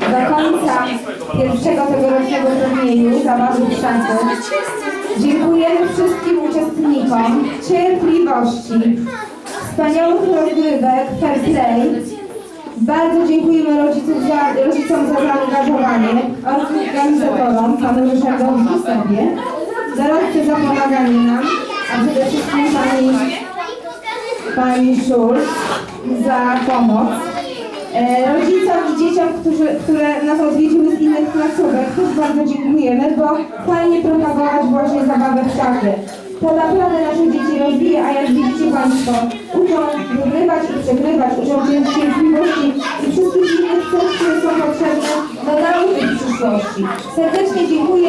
do końca pierwszego tegorocznego turnieju w szachy. Dziękujemy wszystkim uczestnikom cierpliwości, wspaniałych rozgrywek, fair play. Bardzo dziękujemy rodzicom za, rodzicom za zaangażowanie, organizatorom, panu Ryszardowi sobie, zarobcy za pomaganie nam, a przede wszystkim pani, pani Szulc za pomoc. E, rodzicom i dzieciom, którzy, które nas odwiedziły z innych placówek, też bardzo dziękujemy, bo fajnie propagować właśnie zabawę w szachy. To naprawdę nasze dzieci rozwija, a jak widzicie Państwo, uczą wygrywać i przegrywać, uczą cierpliwości i wszystkich innych które są potrzebne do nauki w przyszłości. Serdecznie dziękuję.